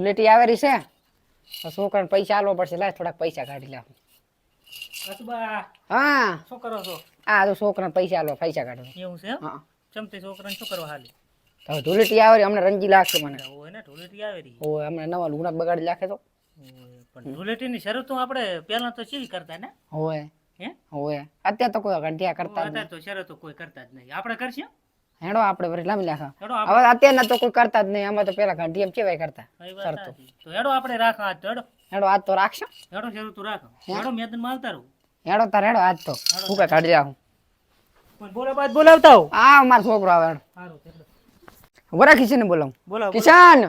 ધૂળેટી આવેલી છે. તો છોકરાને પૈસા આલવા પડશે. લાય થોડાક પૈસા કાઢી લે. હા. શું કરો છો? આ તો છોકરાને પૈસા આલવા પૈસા કાઢો એવું છે હા. ચમતે છોકરાને શું કરવા હાલી? તો હવે ધૂળેટી આવે હમણાં રંગી લાગશે મને. હોય ને ઢોલેટી આવે રહી ઓય હમણાં નવા લુગડા બગાડી લાખે તો. ઓય, પણ શરૂ તો આપણે પહેલા તો ચેવી કરતા ને? હોય હે? હોય અત્યારે તો કોઈ ઘંટિયા કરતા અત્યારે તો શરતો કોઈ કરતા જ નહીં. આપણે કરશે? હેડો આપણે વળી લાંબી લાખા હેડો આપણે હવે અત્યારના તો કોઈ કરતા જ નહીં આમાં તો પેલા ઘંટિયા કેવાય કરતા. કઈ વાત સાચી. તો હેડો આપણે રાખા આજ તો હેડો. હેડો આજ તો રાખશો. હેડો શેરો તું રાખ. હેડો. મેદાનમાં આવતા રહું. હેડો તાર હેડો આજ તો. હું કઈ કાઢી રાખું. પણ બોલે બાદ બોલાવતા હો આ મારો છોકરો આવે. હેડો સારું. બરા કિશન બોલાવું. બોલાવો કિશન!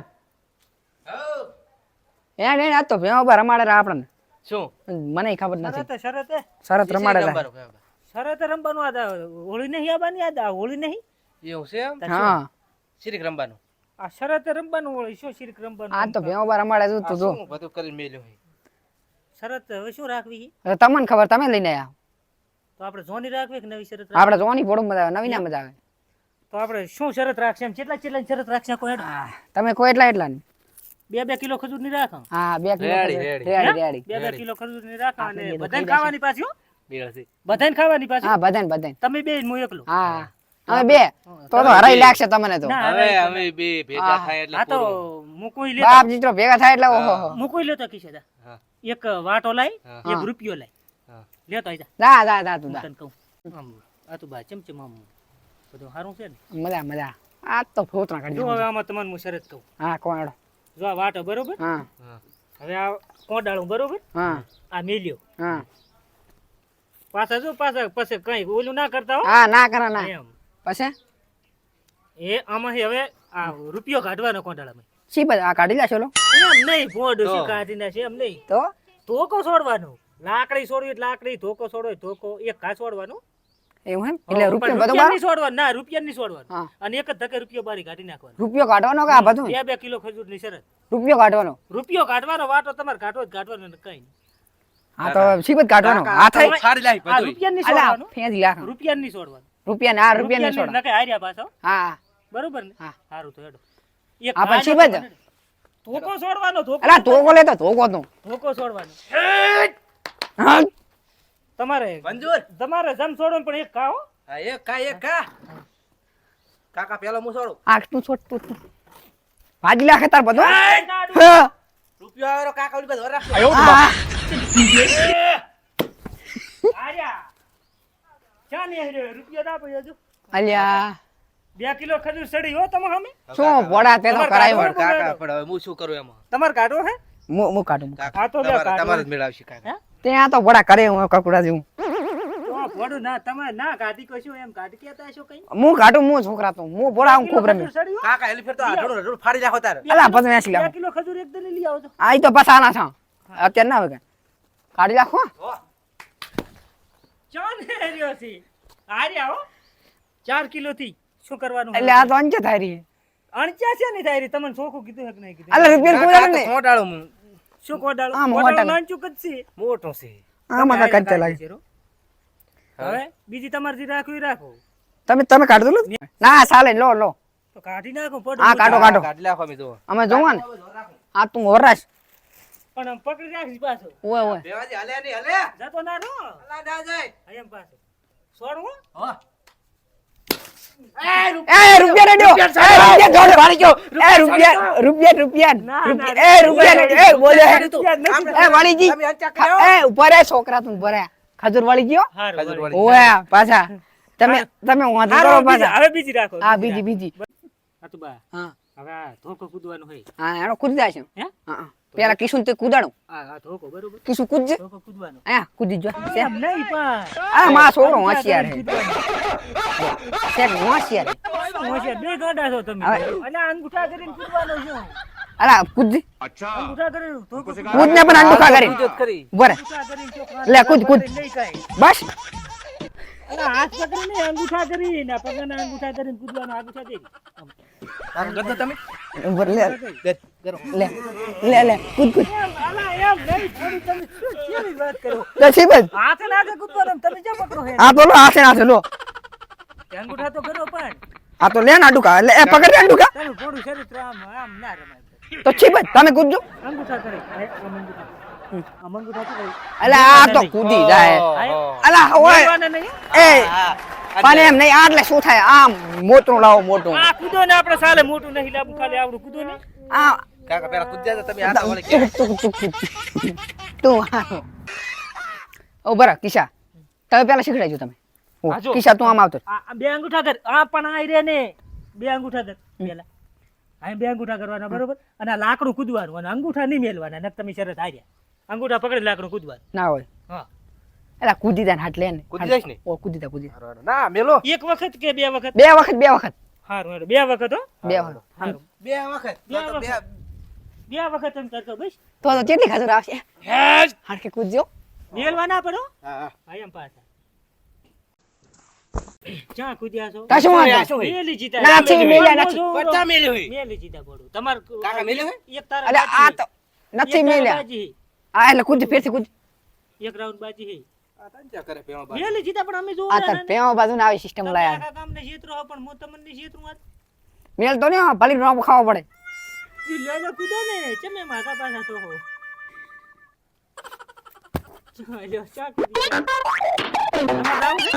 હેડ હેડ આ તો ભેવા પર રમાડે રા આપણને. શું? મને ખબર નથી. શરતે શરતે? શરત રમાડે રે. રમવાનું કહેવાય. શરતે રમવાનું આ દા- હોળી નહીં આવવાની આ દા- હોળી નહીં? એવું છે એમ? હા. શીરીક રમવાનું. આ શરતે રમવાનું હોય શું શીરીક રમવાનું? આ તો ભેવા બાર રમાડે તું આ જો. શું બધું કરી મેલ્યો છે? શરત હવે શું રાખવી? હવે તમને ખબર તમે લઈને આયા. તો આપણે જોની રાખવી કે નવી શરત રાખવી? આપણે જોની પડું મજા આવે નવી ના મજા આવે. તો આપણે શું શરત રાખશે એમ? કેટલા કેટલા શરત રાખશે કોઈ હેડો? તમે કોઈ એટલા એટલા નહીં. બે બે કિલો ખજૂરની રાખો. હા બે કિલો રેડી, રેડી. બે બે કિલો ખજૂરની રાખો અને બધાને ખાવાની પાછી હો. બધાને ખાવાની પાછી હા? બધાને બધાને. તમે બે હું એકલો. હા. અમે બે. તો તો હરાઈ લાગશે તમને તો. હવે અમે બે ભેગા થાય એટલે આ તો. મુકુઈ લેતો બાપ જીતરો ભેગા થાય એટલે ઓહો. મુકુઈ લેતો કિશે દા. એક વાટો લાઈ એક રૂપિયો લાઈ. લેતો આઈ જા દા દા જા તું દા. તને કહું. આમ આ તો બા ચમચમ આમ બધું સારું છે ને. મજા મજા. આ તો ફોતરા કાઢી જો હવે આમાં તમને હું શરત કહું. હા કોણ જો આ વાટો બરોબર? હા. હા. હવે આ કોડાળું બરોબર? હા. આ મેલ્યો. હા. પાછા જો પાછા પછી કઈ ઓલું ના કરતા હો. હા ના કરા ના. એમ. પછી? એ આમાં હવે આ રૂપિયો કાઢવાનો કોંડાળામાં શી બધા આ કાઢી લેશો લો. એમ નહીં ભોંડ શું કાઢી નાખે એમ નહીં. તો? ધોકો છોડવાનો. લાકડી છોડવી લાકડી ધોકો છોડવો ધોકો. એક ઘાસ છોડવાનો. એવું એમ? એટલે રૂપિયો બધું બાર નહીં છોડવાનું. ના રૂપિયા નહીં છોડવાનો. અને એક જ ધકે રૂપિયો બારી કાઢી નાખવાનો. રૂપિયો કાઢવાનો કે આ બધું? બે બે કિલો ખજૂરની શરત. રૂપિયો કાઢવાનો. રૂપિયો કાઢવાનો વાટો તમારે કાઢવો જ કાઢવાનો ને કઈ હા તો શીબત કાઢવાનો? આ થાય. સારી લાઈ બધું રૂપિયા નહીં છોડવાનો છોડવાનું. ફેંસી લાખ. રૂપિયા નહીં છોડવાનું. રૂપિયા ને આ રૂપિયા ને છોડ નકે હાર્યા પાછો. હા. બરોબર ને? હા. સારું તો હેડો. એક આ પછી બજ ધોકો છોડવાનો ધોકો અલા ધોકો લેતો ધોકો તું. ધોકો છોડવાનો તમારે મંજૂર! તમારે જમ છોડો પણ એક ખાઓ. હા, એક કા એક કા કાકા પેલો હું છોડું આ તું છોડ તું તું. ભાજી લાખે તાર બધો. રૂપિયો આવેલો કાકા ઓલી બધો રાખ આયો આર્યા. ક્યાં નહીં હાર્યો? ના આપ્યો હજુ અલ્યા. બે કિલો ખજૂર સડી હો તમે સામે શું પોડા તે તો તમારે કરાયો કાકા. પણ હવે હું શું કરું એમાં? તમારે કાઢો હે? મુ મુ કાઢું આ તો લે કાઢો. તમારે જ કાકા. હે? ત્યાં તો પોડા કરે હું કકડા જેવું. તો ના તમે ના કાઢી કશું એમ કાઢી કેતા હશો કઈ? હું કાઢું હું છોકરા તો. હું પોડા હું ખૂબ રમી ખજૂર સડી હો? કાકા એલી ફેર તો આ ઢોળું ફાડી નાખો તારે. અલા પછી નાસી બે કિલો ખજૂર એક દને લઈ આવજો. આ ઈ તો પસાના છા. અત્યારે ના આવે કાઢી નાખો હો. ચાર ને હાર્યો છે આર્યા હો ચાર કિલો થી શું કરવાનું એટલે આ તો અંજે થાય અણચ્યા છે ને થાય તમને ચોખ્ખું કીધું હે નહીં કીધું? અલા રૂપિયા કાકા, કોઈ આ તો ને. મોટાળું હું. શું કોડાળું આમ કોડાળું હોટલ. નાનચુક જ છે. આમાં તમે કાકા લાગે. કાઢી હવે બીજી તમારે રાખવી રાખો. તમે તમે કાઢી દો ના. ચાલે લો લો. તો કાઢી નાખો પડો હા કાઢો. કાઢો કાઢી નાખો અમે જો અમે જોવા ને. આ તું હોરાશ. પણ આમ પકડી રાખી પાછો. ઓય ઓય. બેવાજી હલે નહીં હલે. જતો ના રો અલા ના જાય. એમ પાછો. છોડવો હો. એ રૂપિયા રેડ્યો એ રૂપિયા જોડે વાળી ગયો. એ રૂપિયા રૂપિયા રૂપિયા ના, રૂપિયા- ના, એ રૂપિયા એ બોલે. એ વાળીજી. તમે અંચા કર્યો? એ ઉપર એ છોકરા તું ખજૂર વાળી ગયો? ખજૂર વાળી. ઓય પાછા. તમે તમે વાંધો કરો પાછા. હવે બીજી રાખો હા બીજી બીજી હા હવે ધોકો કૂદવાનું હોય. હા એનો કૂદી જાય છે. હા. પેલા કિશુન તે આ કિશુ કૂદજે? હા કૂદી જો. એમ નહીં પણ. આ માં છોકરો હોશિયાર. હોશિયાર હોશિયાર, બે ગાંડા છો તમે. હવે- અલા અંગૂઠા કરીને કૂદવાનો શું અલા કૂદજી. અંગૂઠા કરીને કૂદ ને પણ. અંગૂઠા કરીને. ચોખા લે, કૂદ, કૂદ. બસ. અલા હાથ પકડીને અંગૂઠા કરીને પગના અંગૂઠા કરીને કૂદવાનો અંગૂઠા દે તારું ગદ્દો તમે? ઊભા રહે. લે લે લે લે લે કૂદ કૂદ. અલા એમ નહીં થોડી તમે શું કેવી વાત કરો? તો શીબત હાથે નાખે કૂદવાનો તમે ક્યાં પકડો હે આ તો લો હાથે નાથે લો. અંગૂઠા તો કરો પણ આ તો લે ને અંડુકા લે પકડ લે શરીર આમ આમ ના રમાય. તો જ તમે કૂદજો. અંગૂઠા કરે. અંગૂઠા. અલા આ તો કૂદી જાય. અલા ઓય. એ પણ એમ નહીં આટલે શું થાય? આમ મોટું લાવો મોટું. આ કૂદો ને આપણે સાલે મોટું નહીં લાવું ખાલી આવડું કૂદો ને. આ કાકા પેલા કૂદ્યા તો તમે હાથ વળી તું તું તું તું તું ઓ બરા કિશા. તમે પેલા શીખડાજો તમે. કિશા તું આમ આવતો આ આ બે અંગૂઠા કર. આ પણ આ રે ને. બે અંગૂઠા કર. પેલા. અહીં બે અંગૂઠા કરવાના બરોબર? અને લાકડું કૂદવાનું અને અંગૂઠા નહીં મેલવાના નક તમે શરત હાર્યા. અંગૂઠા પકડી લાકડું કૂદવા ના હોય. હા. એલા કૂદી દે ને લે ને. કૂદી જઈશ ને? ઓ કૂદી દે કૂદી ના મેલો. એક વખત કે બે વખત? બે વખત બે વખત. હારું હેડો. બે વખત હો? બે વખત. હારું. બે વખત. બે તો તો બે વખત. એમ કરતો બસ. તો તો કેટલી ખાતર આવશે હાડકે કૂદજો. મેલવા ના પડો હા? હા એમ પાછા. ક્યાં કૂદ્યા છો? કશું વાંધો મેલી જીતા. ના, છે, મેલ્યા નથી. પત્તા મેલી મેલી જીતા પડું તમાર કાકા મેલ્યો એક તારા અલે આ તો નથી મેલ્યા. આ એટલે કુદ ફેરથી કુદ એક રાઉન્ડ બાજી હે. આ તને કરે પેલો બાપ? મેલી જીતા પણ અમે આ જોવા તાર પેવા બાજુ ને આવી સિસ્ટમ લાયા. હો, પણ હું તમને આજ. મેલ તો નહીં ભલી નો ખાવા પડે. ઈ લેજો કૂદો ને ચમે માથા પાછા તો હો. ચાલ્યો, ચા કૂદી. તમારે જાવું છે?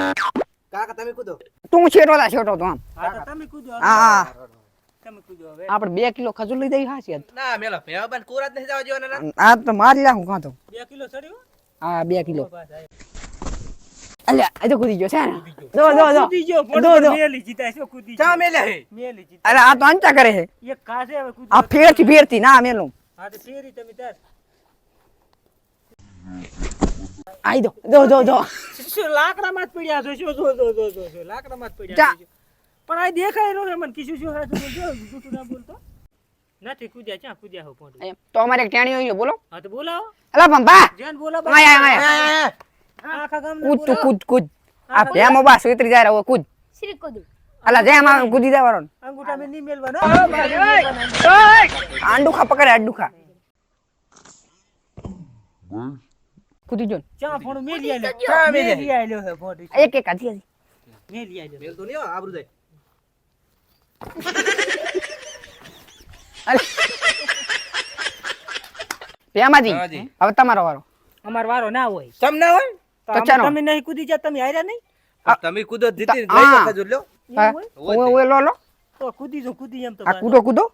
કાકા તમે કુદો. તું છેટો તા છેટો તો આમ. હા, તમે કૂદો. હા હા. તમે કૂદો હવે આપણે બે કિલો ખજૂર લઈ જઈ હાસી ના મેલો ભેવા બાન કોરા જ નહીં જવા દેવાના આ તો મારી લાખું કાં તો બે કિલો ચડ્યો હા. બે કિલો. અલ્યા આ તો કૂદી ગયો છે ને. દો દો દો. કૂદી ગયો, દો દો. મેલી જીતા છે કૂદી ચા મેલે હે? મેલી જીતા અરે આ તો અંચા કરે હે એક કાસે હવે કૂદી આ ફેરથી ફેરથી ના મેલું. હા તો ફેરી તમે તાર. આઈ દો દો દો દો. શું લાકડામાં જ પડ્યા છો? શું જો જો જો લાકડામાં જ પડ્યા છો. પણ આ દેખાય નો છે મને કીધું શું હાચું બોલજો જૂઠું ના બોલતો. નથી કુદ્યા ક્યાં કુદ્યા હો પોંડું? એમ, તો અમારે એક ટેણી હોય બોલો. હા તો બોલાવો. અલા ભંભા જન બોલો આય આય આય આખા ગામ કૂદ તું. કૂદ કૂદ. આ ભેમો બા સુતરી જાય હવે કૂદ. શ્રી કુદુ. અલા જેમ આવે કૂદી જવાનો અંગૂઠા મે ની મેલવાનો. મેલવાનો. આંડુખા પકડે આંડુખા. કૂદી જો ચા ફોન મેલી આલ્યો. ચા મેલી આલ્યો હે ફોન. એક એક હાથી હાથી. મેલી આલ્યો. મેલ તો લ્યો આબરૂ જાય. ભેમાજી. હવે તમારો વારો. અમારો વારો ના હોય. તમ ના હોય? તો ચાલો. તમે નહીં કૂદી જા તમે હાર્યા નહીં? તમે કૂદો જીતી હા. લઈ લો લ્યો. હા. એવું હોય? ઓય ઓય લો લો. તો કૂદી જો કૂદી એમ તો આ કૂદો કૂદો.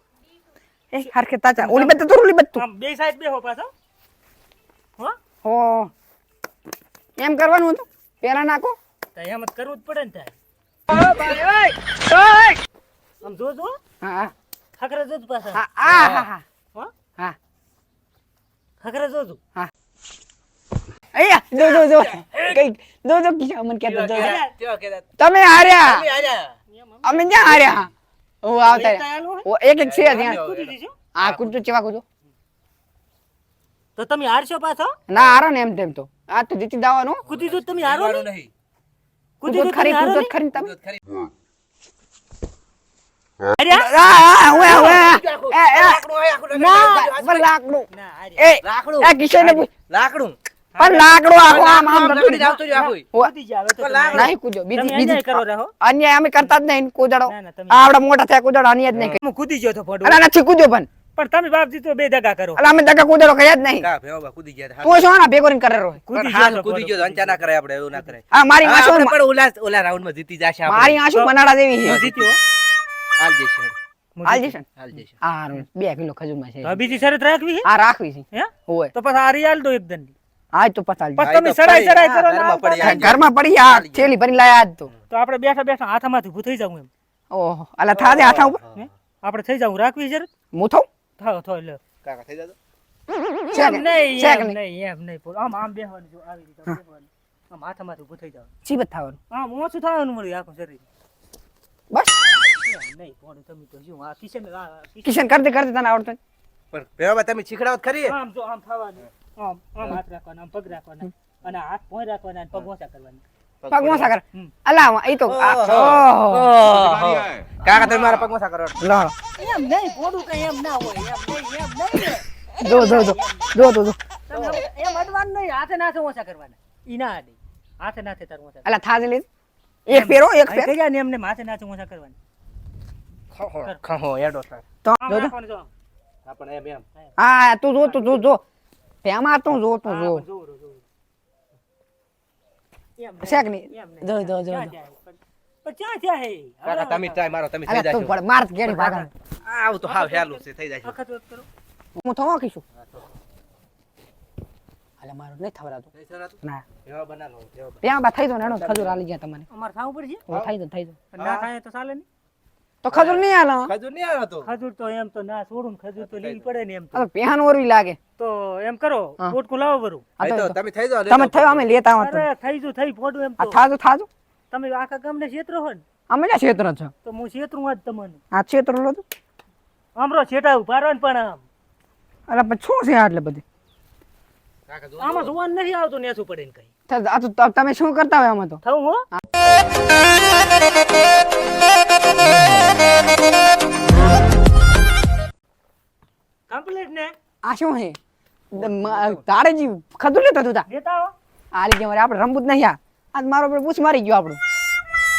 એ હરખે તાચા. ઓલી બત તો ઓલી બત તું. બે સાઈડ બેહો પાછો. હો? હો. એમ કરવાનું હતું? પેલા નાખો. તો એમ જ કરવું જ પડે ને તારે. આમ જો જો હા હા. ખખરે પાછા. હા હા હા હા. જો જો જો. કઈ જો જો મને જો. જો. તમે હાર્યા. અમે ક્યાં હાર્યા? આવતા? ઓ એક એક છે ત્યાં. આ કૂદો ચેવા કૂદો. તો તમે હારશો પાછો? ના હારો ને એમ તેમ તો. આ તો જીતી દાવાનું. કૂદી જો તમે હારો નહીં? નહીં. જો ખરી કૂદો ખરી તમે કૂદો ખરી. હાર્યા? આ આ હવે હવે એ એ લાકડું. પણ લાકડું આખો આમ આમ લાકડું જાવતો જો આખો. ઓ, કૂદી તો. નહીં કૂદો. બીજી બીજી કરો રહો. અન્ય અમે કરતા જ નહીં કૂદડો. ના, ના, તમે- આ આપડા મોટા થયા કૂદડો અન્ય જ નહીં હું કૂદી ગયો તો પડો અલા નથી કૂદ્યો પણ. પણ તમે બાપજી તો બે દગા કરો. અલા અમે દગા કૂદડો કર્યા જ નહીં. કા, ભેવા બા કૂદી ગયા તું શું ના ભેગો કરે રહ્યો કૂદી ગયો હાલ કૂદી ગયો અંચા ના કરે આપણે એવું ના કરે હા મારી આંસુ પણ ઓલા ઓલા રાઉન્ડમાં જીતી જાશે આપણે. મારી આંસુ બનાડા દેવી છે. જીત્યો. હાલ જશે હાલ જઈશું હા બે કિલો ખજૂરમાં છે હવે બીજી શરત રાખવી છે? આ રાખવી છે. હે? હોય. તો પછી આ રિયાલ દો એક આજ તો પતાલ પછી તમે સડાઈ સડાઈ કરો ને ઘરમાં પડી. થાય. ઘરમાં આ થેલી ભરી લાયા આજ તો. તો આપણે બેઠા બેઠા હાથામાંથી ભૂ થઈ જાવું એમ. ઓહો અલા થા દે હાથા ઉપર. હે? આપણે થઈ જાવું રાખવી છે મૂથો થાવ થાવ લે. કાકા થઈ જાજો. છે નહીં એમ નહીં? નહીં એમ નહીં. આમ આમ બેહવાનું જો આવી રીતે આમ બેહવાનું. આમ હાથામાંથી ઊભું થઈ જાવ. જીવત થવાનું આમ ઓછું થવાનું મળ્યું આખું શરીર. નહીં પોણું તમે તો શું આ કિશન આ કિશન કિશન કરતે કરતે તને આવડતો પણ ભેવા તમે શીખડાવત ખરી આમ જો આમ થવાનું આમ આમ હાથ રાખવાના આમ પગ રાખવાના અને હાથ પોઈ રાખવાના અને પગ ઓછા કરવાના. પગ મોસા કર. અલા એ તો આ- ઓહો. ઓહો. ઓહો. કાકા તમે મારા પગમાં સા કરો. લો એમ નહીં પોડું કઈ એમ ના હોય એમ નહીં એમ નહીં જો જો જો જો જો જો તમે હવે એમ અડવાનું નહીં હાથે નાથે ઓછા કરવાના. ઈ ના અડે. હાથે નાથે તાર ઓછા અલા થાજ લે. એક ફેરો એક ફેર. ગયા ને એમને માથે નાથે ઓછા કરવાના. ખહો એડો સર તો જો જો રાખવાનું જો. આમ. હા પણ એમ એમ હા તું જો તું જો જો. તેમાં તું જો તું જો. પણ જોવું રહો, જોવું રહો. એમ નહીં, શેક નહીં. જો, જો, જો, જાય? પણ- પણ જાય? કાકા તમે ટ્રાય મારો તમે થઈ જાય તું માર કેડી ભાગા. આવું તો હાવ હેલું છે થઈ કરો. હું થવા કીશું મારું નહીં થવરાતું ના. એવા બનાવો ત્યાં બા થઈ દો ને એનો ખજૂર આલી ગયા તમને. અમારે ખાવું પડશે? થઈ દો થઈ દો ના તો ચાલે નહીં. તો ખજૂર નહીં આલો? ખજૂર નહીં આવ્યો તો? ખજૂર તો એમ તો ના છોડું ખજૂર તો લેવી પડે ને એમ તો. પેહાન ઓરવી લાગે. તો એમ કરો. પોટકું લાવો બરું. તો તો તમે થઈ જાવ તમે થયો અમે લેતા આવો અરે થઈ જુ થઈ પોડું એમ તો. થાજો થાજો. તમે આખા ગામને ક્ષેત્ર હો ને? અમે ના ક્ષેત્ર છો? તો હું છેતરું આજ તમને. આ ક્ષેત્ર લો તો. આમરો છેટાવું પારવાન પણ આમ. અરે પણ શું છે આટલે એટલે બધી? કાકા જો આમાં જોવાનું નથી આવતું નેસું પડે ને કઈ. આ તો તમે શું કરતા હોય આમાં તો? થવું હો? કમ્પ્લીટ ને? આ શું હે તારે જી ખજૂર લેતો તું તા? દેતા હો. આ લીધે મારે આપણે રમવું જ નહીં આ. આજ મારો પૂછ મારી ગયો આપણું.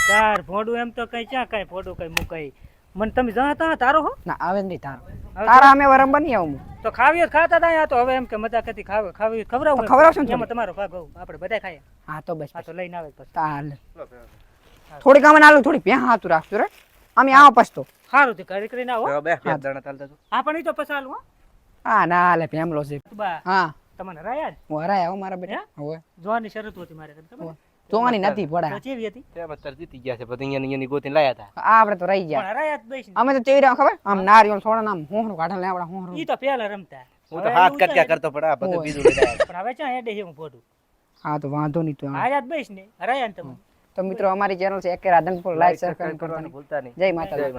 તાર ભોડું એમ તો કઈ ક્યાં કઈ ભોડું કઈ મુકાઈ? મને તમે જાણતા તારો હો? ના આવે નહીં તારો. તારા અમે વરમ બની આવું. તો ખાવીએ ખાતા હતા આ તો હવે એમ કે મજા કરતી ખાવ ખાવી ખવડાવું તો ખવડાવશો એમાં તમારો ભાગ હોવ આપણે બધા ખાઈએ. હા તો બસ આ તો લઈને આવે પછી. તાલ થોડી કામ નાલું થોડી પ્યાં હાતું રાખજો રે. અમે આવો પછતો સારું તે કરી કરીને આવો. બે બે જણા ચાલતા તો આ પણ ઈ તો પછી હો. હા ના હાલે પેમલો છે. હા. તમને રાયા જ? હું હરાય મારા બેટા હવે. જોવાની શરત હતી મારે ખબર જોવાની નથી પડા. ચેવી હતી. તેમ જીતી ગયા છે પછી અહીંયા અહીંયાની ગોતીને લાયા હતા આ આપણે તો રહી ગયા. જ અમે તો ચેવી રહ્યા ખબર? આમ નારિયેળ છોડા આમ હોહરું કાઢે લે આપડા હોહરું. ઈ તો પેલા રમતા. હું તો હાથ કટકા કરતો પણ આ બધું બીજું. પણ હવે ચા હેડે હું ફોટું હા તો વાંધો નહીં તો. આયા બેસ ને હરાયા ને તમે તો મિત્રો અમારી ચેનલ છે એક રાધનપુર લાઈક શેર કરવાનું કરવાનું ભૂલતા નહીં. જય માતાજી.